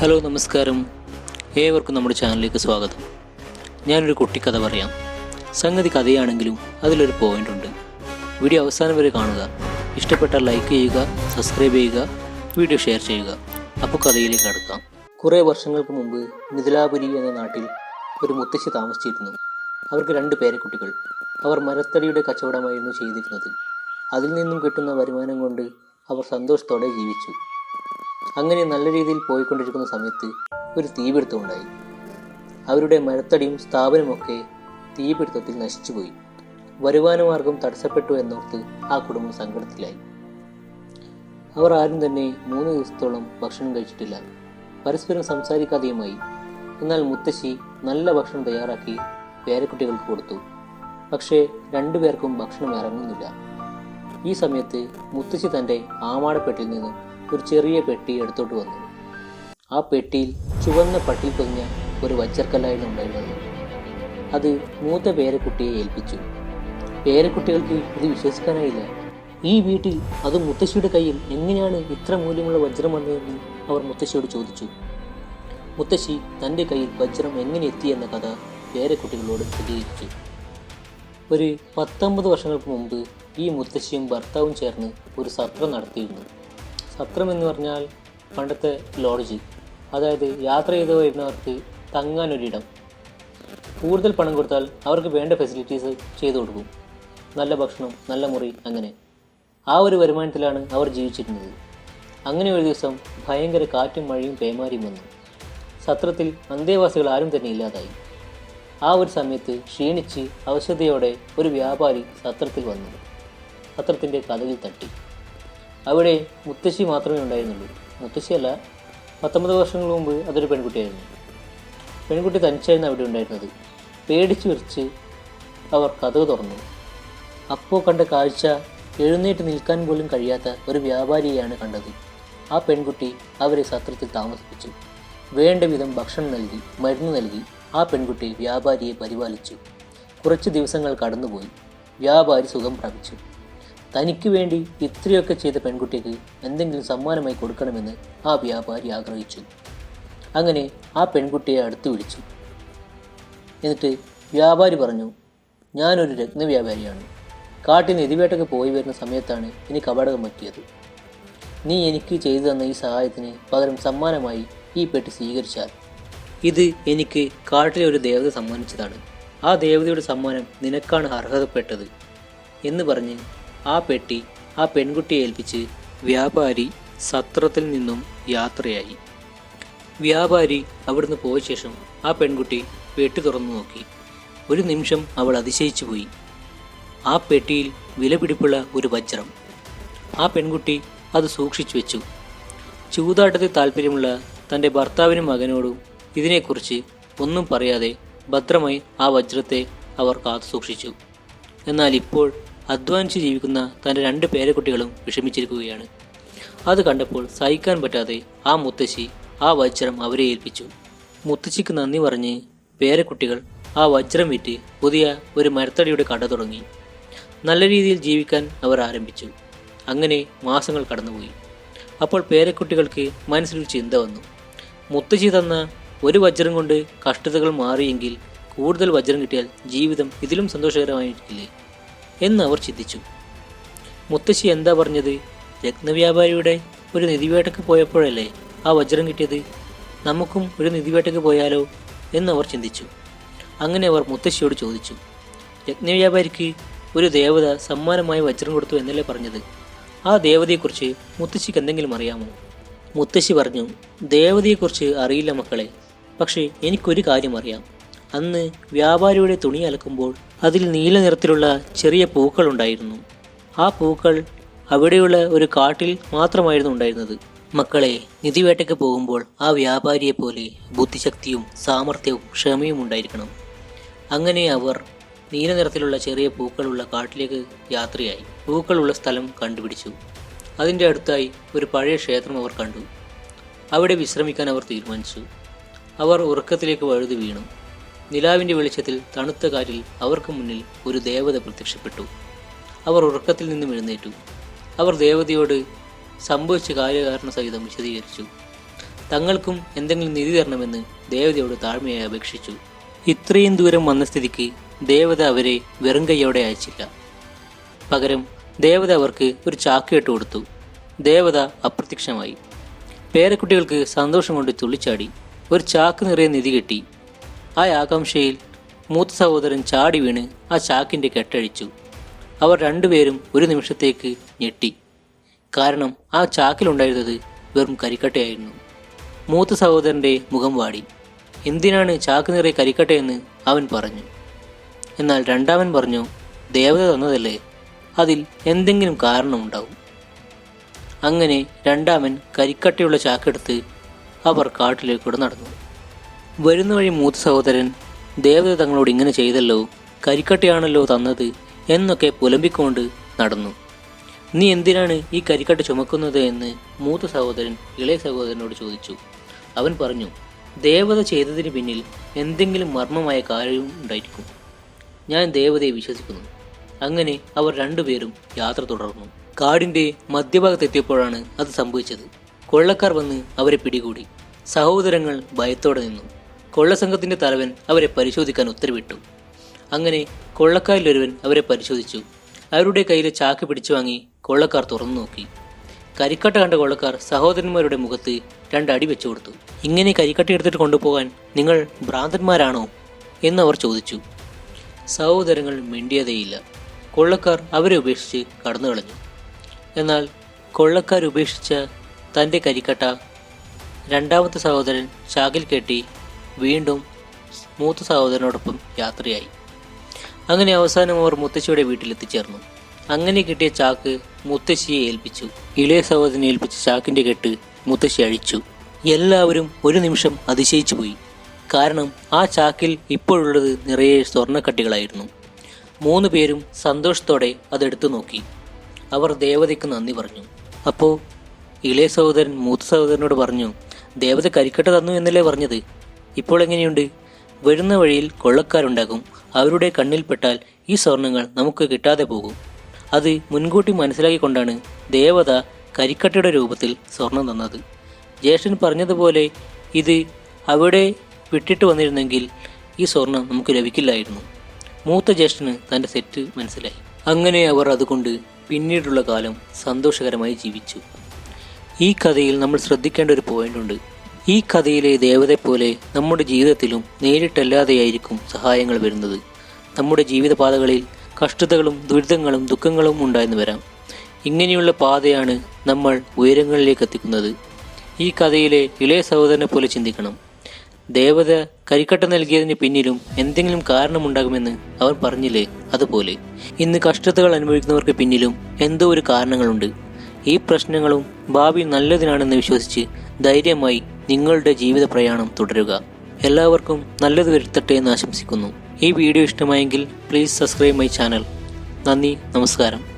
Hello നമസ്കാരം. ഏവർക്കും നമ്മുടെ ചാനലിലേക്ക് സ്വാഗതം. ഞാനൊരു കുട്ടിക്കഥ പറയാം. സംഗതി കഥയാണെങ്കിലും അതിലൊരു പോയിന്റ് ഉണ്ട്. വീഡിയോ അവസാനം വരെ കാണുക. ഇഷ്ടപ്പെട്ടാൽ ലൈക്ക് ചെയ്യുക സബ്സ്ക്രൈബ് ചെയ്യുക വീഡിയോ ഷെയർ ചെയ്യുക. അപ്പോൾ കഥയിലേക്ക് അടുക്കാം കുറേ വർഷങ്ങൾക്ക് മുമ്പ് മിഥിലാപുരി എന്ന നാട്ടിൽ ഒരു മുത്തശ്ശി താമസിച്ചിരുന്നു. അവർക്ക് രണ്ട് പേരക്കുട്ടികൾ. അവർ മരത്തടിയുടെ കച്ചവടമായിരുന്നു ചെയ്തിരുന്നത്. അതിൽ നിന്നും കിട്ടുന്ന വരുമാനം കൊണ്ട് അവർ സന്തോഷത്തോടെ ജീവിച്ചു. അങ്ങനെ നല്ല രീതിയിൽ പോയിക്കൊണ്ടിരിക്കുന്ന സമയത്ത് ഒരു തീപിടുത്തമുണ്ടായി. അവരുടെ മരത്തടിയും സ്ഥാപനമൊക്കെ തീപിടുത്തത്തിൽ നശിച്ചുപോയി. വരുമാന മാർഗം തടസ്സപ്പെട്ടു എന്നോർത്ത് ആ കുടുംബം സങ്കടത്തിലായി. അവർ ആരും തന്നെ മൂന്ന് ദിവസത്തോളം ഭക്ഷണം കഴിച്ചിട്ടില്ല. പരസ്പരം സംസാരിക്കാതെയുമായി. എന്നാൽ മുത്തശ്ശി നല്ല ഭക്ഷണം തയ്യാറാക്കി പേരക്കുട്ടികൾക്ക് കൊടുത്തു. പക്ഷേ രണ്ടുപേർക്കും ഭക്ഷണം ഇറങ്ങുന്നില്ല. ഈ സമയത്ത് മുത്തശ്ശി തന്റെ ആമാടപ്പെട്ടിൽ നിന്നും ഒരു ചെറിയ പെട്ടി എടുത്തോട്ട് വന്നു. ആ പെട്ടിയിൽ ചുവന്ന പട്ടി പൊതിഞ്ഞ ഒരു വച്ചർക്കല്ലായിരുന്നു ഉണ്ടായിരുന്നത്. അത് മൂത്ത പേരക്കുട്ടിയെ ഏൽപ്പിച്ചു. പേരക്കുട്ടികൾക്ക് ഇത് വിശ്വസിക്കാനായില്ല. ഈ വീട്ടിൽ അത് മുത്തശ്ശിയുടെ കയ്യിൽ എങ്ങനെയാണ് ഇത്ര മൂല്യമുള്ള വജ്രം വന്നതെന്ന് അവർ മുത്തശ്ശിയോട് ചോദിച്ചു. മുത്തശ്ശി തന്റെ കയ്യിൽ വജ്രം എങ്ങനെ എത്തി എന്ന കഥ പേരക്കുട്ടികളോട് പ്രതികരിച്ചു. ഒരു പത്തൊമ്പത് വർഷങ്ങൾക്ക് മുമ്പ് ഈ മുത്തശ്ശിയും ഭർത്താവും ചേർന്ന് ഒരു സത്രം നടത്തിയിരുന്നു. സത്രം എന്ന് പറഞ്ഞാൽ പണ്ടത്തെ ലോഡ്ജ്. അതായത് യാത്ര ചെയ്ത് വരുന്നവർക്ക് തങ്ങാനൊരിടം. കൂടുതൽ പണം കൊടുത്താൽ അവർക്ക് വേണ്ട ഫെസിലിറ്റീസ് ചെയ്തു കൊടുക്കും. നല്ല ഭക്ഷണം നല്ല മുറി അങ്ങനെ. ആ ഒരു വരുമാനത്തിലാണ് അവർ ജീവിച്ചിരുന്നത്. അങ്ങനെ ഒരു ദിവസം ഭയങ്കര കാറ്റും മഴയും പേമാരിയും വന്നു. സത്രത്തിൽ അന്തേവാസികൾ ആരും തന്നെ ഇല്ലാതായി. ആ ഒരു സമയത്ത് ക്ഷീണിച്ച് അവശതയോടെ ഒരു വ്യാപാരി സത്രത്തിൽ വന്നു. സത്രത്തിന്റെ കഥകിൽ തട്ടി. അവിടെ മുത്തശ്ശി മാത്രമേ ഉണ്ടായിരുന്നുള്ളൂ. മുത്തശ്ശിയല്ല പത്തൊമ്പത് വർഷങ്ങൾ മുമ്പ് അതൊരു പെൺകുട്ടിയായിരുന്നു. പെൺകുട്ടി തനിച്ചായിരുന്നു അവിടെ ഉണ്ടായിരുന്നത്. പേടിച്ചു വിറിച്ച് അവർ കഥ തുറന്നു. അപ്പോൾ കണ്ട കാഴ്ച എഴുന്നേറ്റ് നിൽക്കാൻ പോലും കഴിയാത്ത ഒരു വ്യാപാരിയെയാണ് കണ്ടത്. ആ പെൺകുട്ടി അവരെ സത്രത്തിൽ താമസിപ്പിച്ചു. വേണ്ട വിധം ഭക്ഷണം നൽകി മരുന്ന് നൽകി ആ പെൺകുട്ടി വ്യാപാരിയെ പരിപാലിച്ചു. കുറച്ച് ദിവസങ്ങൾ കടന്നുപോയി. വ്യാപാരി സുഖം പ്രാപിച്ചു. തനിക്ക് വേണ്ടി ഇത്രയൊക്കെ ചെയ്ത പെൺകുട്ടിക്ക് എന്തെങ്കിലും സമ്മാനമായി കൊടുക്കണമെന്ന് ആ വ്യാപാരി ആഗ്രഹിച്ചു. അങ്ങനെ ആ പെൺകുട്ടിയെ അടുത്ത് വിളിച്ചു. എന്നിട്ട് വ്യാപാരി പറഞ്ഞു ഞാനൊരു രത്നവ്യാപാരിയാണ് കാട്ടിൽ നെതിവേട്ടയ്ക്ക് പോയി വരുന്ന സമയത്താണ് എനിക്ക് അപകടം പറ്റിയത്. നീ എനിക്ക് ചെയ്തു തന്ന ഈ സഹായത്തിന് പകരം സമ്മാനമായി ഈ പെട്ടി സ്വീകരിച്ചാൽ ഇത് എനിക്ക് കാട്ടിലെ ഒരു ദേവത സമ്മാനിച്ചതാണ്. ആ ദേവതയുടെ സമ്മാനം നിനക്കാണ് അർഹതപ്പെട്ടത് എന്ന് പറഞ്ഞ് ആ പെട്ടി ആ പെൺകുട്ടിയെ ഏൽപ്പിച്ച് വ്യാപാരി സത്രത്തിൽ നിന്നും യാത്രയായി. വ്യാപാരി അവിടുന്ന് പോയ ശേഷം ആ പെൺകുട്ടി പെട്ടി തുറന്നു നോക്കി. ഒരു നിമിഷം അവൾ അതിശയിച്ചു പോയി. ആ പെട്ടിയിൽ വിലപിടിപ്പുള്ള ഒരു വജ്രം. ആ പെൺകുട്ടി അത് സൂക്ഷിച്ചു വെച്ചു. ചൂതാട്ടത്തിൽ താല്പര്യമുള്ള തന്റെ ഭർത്താവിനും മകനോടും ഇതിനെക്കുറിച്ച് ഒന്നും പറയാതെ ഭദ്രമായി ആ വജ്രത്തെ അവർ കാത്തു സൂക്ഷിച്ചു. എന്നാൽ ഇപ്പോൾ അധ്വാനിച്ച് ജീവിക്കുന്ന തന്റെ രണ്ട് പേരക്കുട്ടികളും വിഷമിച്ചിരിക്കുകയാണ്. അത് കണ്ടപ്പോൾ സഹിക്കാൻ പറ്റാതെ ആ മുത്തശ്ശി ആ വജ്രം അവരെ ഏൽപ്പിച്ചു. മുത്തശ്ശിക്ക് നന്ദി പറഞ്ഞ് പേരക്കുട്ടികൾ ആ വജ്രം വിറ്റ് പുതിയ ഒരു മരത്തടിയുടെ കട തുടങ്ങി. നല്ല രീതിയിൽ ജീവിക്കാൻ അവർ ആരംഭിച്ചു. അങ്ങനെ മാസങ്ങൾ കടന്നുപോയി. അപ്പോൾ പേരക്കുട്ടികൾക്ക് മനസ്സിൽ ചിന്ത വന്നു. മുത്തശ്ശി തന്ന ഒരു വജ്രം കൊണ്ട് കഷ്ടതകൾ മാറിയെങ്കിൽ കൂടുതൽ വജ്രം കിട്ടിയാൽ ജീവിതം ഇതിലും സന്തോഷകരമായിരിക്കില്ലേ? എന്ന് അവർ ചിന്തിച്ചു. മുത്തശ്ശി എന്താ പറഞ്ഞത്? രത്നവ്യാപാരിയുടെ ഒരു നിധിവേട്ടയ്ക്ക് പോയപ്പോഴല്ലേ ആ വജ്രം കിട്ടിയത്? നമുക്കും ഒരു നിധിവേട്ടയ്ക്ക് പോയാലോ എന്ന് അവർ ചിന്തിച്ചു. അങ്ങനെ അവർ മുത്തശ്ശിയോട് ചോദിച്ചു. രത്നവ്യാപാരിക്ക് ഒരു ദേവത സമ്മാനമായി വജ്രം കൊടുത്തു എന്നല്ലേ പറഞ്ഞത്? ആ ദേവതയെക്കുറിച്ച് മുത്തശ്ശിക്ക് എന്തെങ്കിലും അറിയാമോ? മുത്തശ്ശി പറഞ്ഞു ദേവതയെക്കുറിച്ച് അറിയില്ല മക്കളെ. പക്ഷേ എനിക്കൊരു കാര്യം അറിയാം. അന്ന് വ്യാപാരിയുടെ തുണി അലക്കുമ്പോൾ അതിൽ നീല നിറത്തിലുള്ള ചെറിയ പൂക്കൾ ഉണ്ടായിരുന്നു. ആ പൂക്കൾ അവിടെയുള്ള ഒരു കാട്ടിൽ മാത്രമായിരുന്നു ഉണ്ടായിരുന്നത്. മക്കളെ നിധിവേട്ടയ്ക്ക് പോകുമ്പോൾ ആ വ്യാപാരിയെ പോലെ ബുദ്ധിശക്തിയും സാമർഥ്യവും ക്ഷമയും ഉണ്ടായിരിക്കണം. അങ്ങനെ അവർ നീല നിറത്തിലുള്ള ചെറിയ പൂക്കളുള്ള കാട്ടിലേക്ക് യാത്രയായി. പൂക്കളുള്ള സ്ഥലം കണ്ടുപിടിച്ചു. അതിന്റെ അടുത്തായി ഒരു പഴയ ക്ഷേത്രം അവർ കണ്ടു. അവിടെ വിശ്രമിക്കാൻ അവർ തീരുമാനിച്ചു. അവർ ഉറക്കത്തിലേക്ക് വഴുതി വീണു. നിലാവിന്റെ വെളിച്ചത്തിൽ തണുത്ത കാറ്റിൽ അവർക്ക് മുന്നിൽ ഒരു ദേവത പ്രത്യക്ഷപ്പെട്ടു. അവർ ഉറക്കത്തിൽ നിന്നും എഴുന്നേറ്റു. അവർ ദേവതയോട് സംഭവിച്ച കാര്യകാരണ സഹിതം വിശദീകരിച്ചു. തങ്ങൾക്കും എന്തെങ്കിലും നിധി തരണമെന്ന് ദേവതയോട് താഴ്മയായി അപേക്ഷിച്ചു. ഇത്രയും ദൂരം വന്ന സ്ഥിതിക്ക് ദേവത അവരെ വെറും കൈയോടെ അയച്ചില്ല. പകരം ദേവത അവർക്ക് ഒരു ചാക്ക് ഇട്ട് കൊടുത്തു. ദേവത അപ്രത്യക്ഷമായി. പേരക്കുട്ടികൾക്ക് സന്തോഷം കൊണ്ട് തുള്ളിച്ചാടി. ഒരു ചാക്ക് നിറയെ നിധി കിട്ടി. ആ ആകാംക്ഷയിൽ മൂത്ത സഹോദരൻ ചാടി വീണ് ആ ചാക്കിന്റെ കെട്ടഴിച്ചു. അവർ രണ്ടുപേരും ഒരു നിമിഷത്തേക്ക് ഞെട്ടി. കാരണം ആ ചാക്കിലുണ്ടായിരുന്നത് വെറും കരിക്കട്ടയായിരുന്നു. മൂത്ത സഹോദരന്റെ മുഖം വാടി. എന്തിനാണ് ചാക്ക് നിറയെ കരിക്കട്ടയെന്ന് അവൻ പറഞ്ഞു. എന്നാൽ രണ്ടാമൻ പറഞ്ഞു ദേവത തന്നതല്ലേ. അതിൽ എന്തെങ്കിലും കാരണമുണ്ടാവും. അങ്ങനെ രണ്ടാമൻ കരിക്കട്ടയുള്ള ചാക്കെടുത്ത് അവർ കാട്ടിലേക്കൂടെ നടന്നു. വരുന്ന വഴി മൂത്ത സഹോദരൻ ദേവത തങ്ങളോട് ഇങ്ങനെ ചെയ്തല്ലോ കരിക്കട്ടയാണല്ലോ തന്നത് എന്നൊക്കെ പുലമ്പിക്കൊണ്ട് നടന്നു. നീ എന്തിനാണ് ഈ കരിക്കട്ട ചുമക്കുന്നത്? എന്ന് മൂത്ത സഹോദരൻ ഇളയ സഹോദരനോട് ചോദിച്ചു. അവൻ പറഞ്ഞു ദേവത ചെയ്തതിന് പിന്നിൽ എന്തെങ്കിലും മർമ്മമായ കാര്യവും ഉണ്ടായിരിക്കും. ഞാൻ ദേവതയെ വിശ്വസിക്കുന്നു. അങ്ങനെ അവർ രണ്ടുപേരും യാത്ര തുടർന്നു. കാടിന്റെ മധ്യഭാഗത്തെത്തിയപ്പോഴാണ് അത് സംഭവിച്ചത്. കൊള്ളക്കാർ വന്ന് അവരെ പിടികൂടി. സഹോദരങ്ങൾ ഭയത്തോടെ നിന്നു. കൊള്ളസംഘത്തിന്റെ തലവൻ അവരെ പരിശോധിക്കാൻ ഉത്തരവിട്ടു. അങ്ങനെ കൊള്ളക്കാരിലൊരുവൻ അവരെ പരിശോധിച്ചു. അവരുടെ കയ്യിലെ ചാക്ക് പിടിച്ചു വാങ്ങി കൊള്ളക്കാർ തുറന്നു നോക്കി. കരിക്കട്ട കണ്ട കൊള്ളക്കാർ സഹോദരന്മാരുടെ മുഖത്ത് രണ്ടടി വെച്ചു കൊടുത്തു. ഇങ്ങനെ കരിക്കട്ട എടുത്തിട്ട് കൊണ്ടുപോകാൻ നിങ്ങൾ ഭ്രാന്തന്മാരാണോ? എന്ന് അവർ ചോദിച്ചു. സഹോദരങ്ങൾ മിണ്ടിയതേയില്ല. കൊള്ളക്കാർ അവരെ ഉപേക്ഷിച്ച് കടന്നു കളഞ്ഞു. എന്നാൽ കൊള്ളക്കാർ ഉപേക്ഷിച്ച തന്റെ കരിക്കട്ട രണ്ടാമത്തെ സഹോദരൻ ചാകിൽ കെട്ടി വീണ്ടും മൂത്ത സഹോദരനോടൊപ്പം യാത്രയായി. അങ്ങനെ അവസാനം അവർ മുത്തശ്ശിയുടെ വീട്ടിലെത്തിച്ചേർന്നു. അങ്ങനെ കിട്ടിയ ചാക്ക് മുത്തശ്ശിയെ ഏൽപ്പിച്ചു. ഇളയ സഹോദരനെ ഏൽപ്പിച്ച ചാക്കിന്റെ കെട്ട് മുത്തശ്ശി അഴിച്ചു. എല്ലാവരും ഒരു നിമിഷം അതിശയിച്ചു പോയി. കാരണം ആ ചാക്കിൽ ഇപ്പോഴുള്ളത് നിറയെ സ്വർണക്കട്ടികളായിരുന്നു. മൂന്ന് പേരും സന്തോഷത്തോടെ അതെടുത്തു നോക്കി. അവർ ദേവതയ്ക്ക് നന്ദി പറഞ്ഞു. അപ്പോൾ ഇളയ സഹോദരൻ മൂത്ത സഹോദരനോട് പറഞ്ഞു ദേവത കരിക്കട്ട തന്നു എന്നല്ലേ പറഞ്ഞത്? ഇപ്പോൾ എങ്ങനെയുണ്ട്? വരുന്ന വഴിയിൽ കൊള്ളക്കാരുണ്ടാകും. അവരുടെ കണ്ണിൽപ്പെട്ടാൽ ഈ സ്വർണങ്ങൾ നമുക്ക് കിട്ടാതെ പോകും. അത് മുൻകൂട്ടി മനസ്സിലാക്കിക്കൊണ്ടാണ് ദേവത കരിക്കട്ടയുടെ രൂപത്തിൽ സ്വർണം തന്നത്. ജ്യേഷ്ഠൻ പറഞ്ഞതുപോലെ ഇത് അവിടെ വിട്ടിട്ട് വന്നിരുന്നെങ്കിൽ ഈ സ്വർണം നമുക്ക് ലഭിക്കില്ലായിരുന്നു. മൂത്ത ജ്യേഷ്ഠന് തന്റെ സെറ്റ് മനസ്സിലായി. അങ്ങനെ അവർ അതുകൊണ്ട് പിന്നീടുള്ള കാലം സന്തോഷകരമായി ജീവിച്ചു. ഈ കഥയിൽ നമ്മൾ ശ്രദ്ധിക്കേണ്ട ഒരു പോയിന്റ് ഉണ്ട്. ഈ കഥയിലെ ദേവതയെ പോലെ നമ്മുടെ ജീവിതത്തിലും നേരിട്ടല്ലാതെയായിരിക്കും സഹായങ്ങൾ വരുന്നത്. നമ്മുടെ ജീവിതപാതകളിൽ കഷ്ടതകളും ദുരിതങ്ങളും ദുഃഖങ്ങളും ഉണ്ടായെന്ന് വരാം. ഇങ്ങനെയുള്ള പാതയാണ് നമ്മൾ ഉയരങ്ങളിലേക്ക് എത്തിക്കുന്നത്. ഈ കഥയിലെ ഇളയ സഹോദരനെ പോലെ ചിന്തിക്കണം. ദേവത കരിക്കട്ട നൽകിയതിന് പിന്നിലും എന്തെങ്കിലും കാരണമുണ്ടാകുമെന്ന് അവൻ പറഞ്ഞില്ലേ? അതുപോലെ. ഇന്ന് കഷ്ടതകൾ അനുഭവിക്കുന്നവർക്ക് പിന്നിലും എന്തോ ഒരു കാരണങ്ങളുണ്ട്. ഈ പ്രശ്നങ്ങളും ഭാവി നല്ലതിനാണെന്ന് വിശ്വസിച്ച് ധൈര്യമായി നിങ്ങളുടെ ജീവിത പ്രയാണം തുടരുക. എല്ലാവർക്കും നല്ലത് വരുത്തട്ടെ എന്ന് ആശംസിക്കുന്നു. ഈ വീഡിയോ ഇഷ്ടമായെങ്കിൽ പ്ലീസ് സബ്സ്ക്രൈബ് മൈ ചാനൽ നന്ദി നമസ്കാരം.